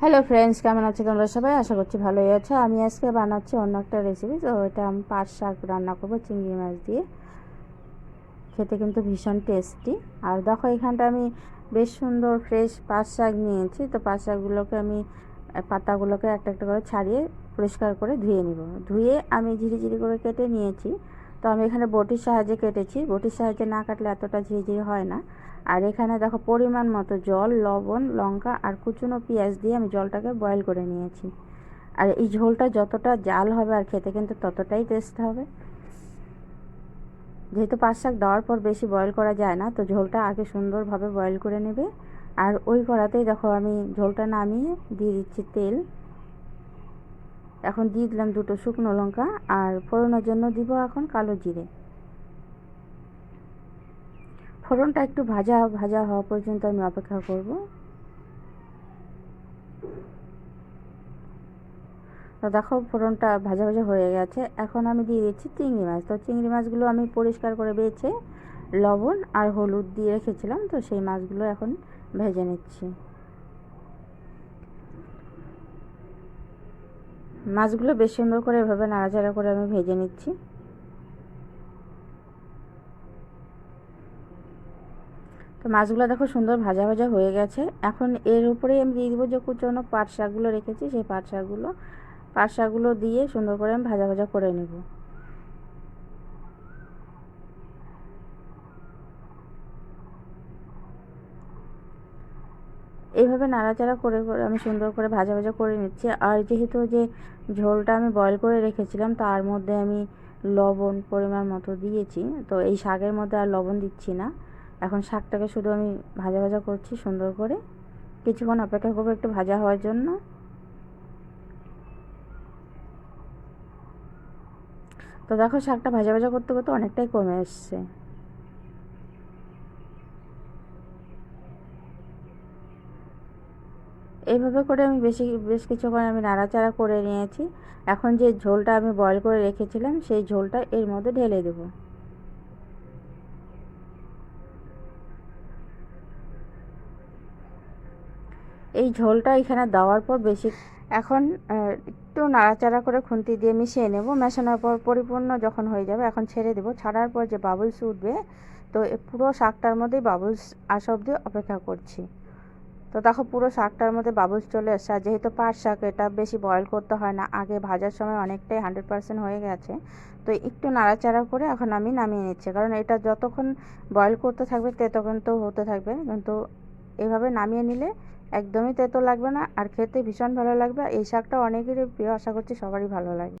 Hello friends কেমন আছো তোমরা সবাই? আশা করছি ভালোই আছো। আমি আজকে বানাচ্ছি অন্য একটা রেসিপি তো এটা আমি পাট শাক রান্না করব চিংড়ি মাছ দিয়ে। খেতে কিন্তু ভীষণ টেস্টি আর দেখো, এখানটা আমি বেশ সুন্দর ফ্রেশ পাট শাক নিয়েছি। তো পাট শাকগুলোকে আমি পাতাগুলোকে একটা একটা করে ছাড়িয়ে পরিষ্কার করে ধুয়ে নিব। ধুয়ে আমি ঝিরি ঝিরি করে কেটে নিয়েছি। তো আমি এখানে বটির সাহায্যে কেটেছি। বটির সাহায্যে না কাটলে এতটা ঝিরিঝিরি হয় না। আর এখানে দেখো পরিমাণ মতো জল, লবণ, লঙ্কা আর কুচুনো পেঁয়াজ দিয়ে আমি জলটাকে বয়েল করে নিয়েছি। আর এই ঝোলটা যতটা জাল হবে আর খেতে কিন্তু ততটাই টেস্ট হবে। যেহেতু পাঁচ শাক দেওয়ার পর বেশি বয়েল করা যায় না, তো ঝোলটা আগে সুন্দরভাবে বয়েল করে নেবে। আর ওই কড়াতেই দেখো আমি ঝোলটা নামিয়ে দিয়ে দিচ্ছি তেল। এখন দিয়ে দিলাম দুটো শুকনো লঙ্কা আর ফোড়নের জন্য দিব এখন কালো জিরে। ফোড়নটা একটু ভাজা ভাজা হওয়া পর্যন্ত আমি অপেক্ষা করব। তো দেখো ফোড়নটা ভাজা ভাজা হয়ে গেছে। এখন আমি দিয়ে দিচ্ছি চিংড়ি মাছ। তো চিংড়ি মাছগুলো আমি পরিষ্কার করে বেছে লবণ আর হলুদ দিয়ে রেখেছিলাম, তো সেই মাছগুলো এখন ভেজে নিচ্ছি। মাছগুলো বেশ সুন্দর করে এভাবে নাড়াচাড়া করে আমি ভেজে নিচ্ছি। তো মাছগুলো দেখো সুন্দর ভাজা ভাজা হয়ে গেছে। এখন এর উপরেই আমি দিয়ে দেবো যে কুচনো পাট শাকগুলো রেখেছি, সেই পাট শাকগুলো পাট শাকগুলো দিয়ে সুন্দর করে আমি ভাজা ভাজা করে নেব। এইভাবে নাড়াচাড়া করে করে আমি সুন্দর করে ভাজা ভাজা করে নিচ্ছি। আর যেহেতু যে ঝোলটা আমি বয়ল করে রেখেছিলাম, তার মধ্যে আমি লবণ পরিমাণ মতো দিয়েছি। তো এই শাকের মধ্যে আর লবণ দিচ্ছি না। এখন শাকটাকে শুধু আমি ভাজা ভাজা করছি সুন্দর করে। কিছুক্ষণ অপেক্ষা করব একটু ভাজা হওয়ার জন্য। তো দেখো শাকটা ভাজা ভাজা করতে করতে অনেকটাই কমে এসছে। এইভাবে করে আমি বেশি, বেশ কিছুক্ষণ আমি নাড়াচাড়া করে নিয়েছি। এখন যে ঝোলটা আমি বয়ল করে রেখেছিলাম, সেই ঝোলটা এর মধ্যে ঢেলে দেবো। এই ঝোলটা এখানে দেওয়ার পর বেশি এখন একটু নাড়াচাড়া করে খুন্তি দিয়ে মিশিয়ে নেব। মেশানোর পর পরিপূর্ণ যখন হয়ে যাবে, এখন ছেড়ে দেবো। ছাড়ার পর যে বাবুলস উঠবে, তো পুরো শাকটার মধ্যেই বাবুলস আসা অবধি অপেক্ষা করছি। তো দেখো পুরো শাকটার মধ্যে বাবুলস চলে এসছে। আর যেহেতু পাট শাক, এটা বেশি বয়েল করতে হয় না। আগে ভাজার সময় অনেকটাই হান্ড্রেড পার্সেন্ট হয়ে গেছে। তো একটু নাড়াচাড়া করে এখন আমি নামিয়ে নিচ্ছি। কারণ এটা যতক্ষণ বয়েল করতে থাকবে, ততক্ষণ তো হতে থাকবে। কিন্তু এভাবে নামিয়ে নিলে একদমই তেতো লাগবে না। আর খেতে ভীষণ ভালো লাগবে। এই শাকটা অনেকেরই প্রিয়। আশা করছি সবারই ভালো লাগে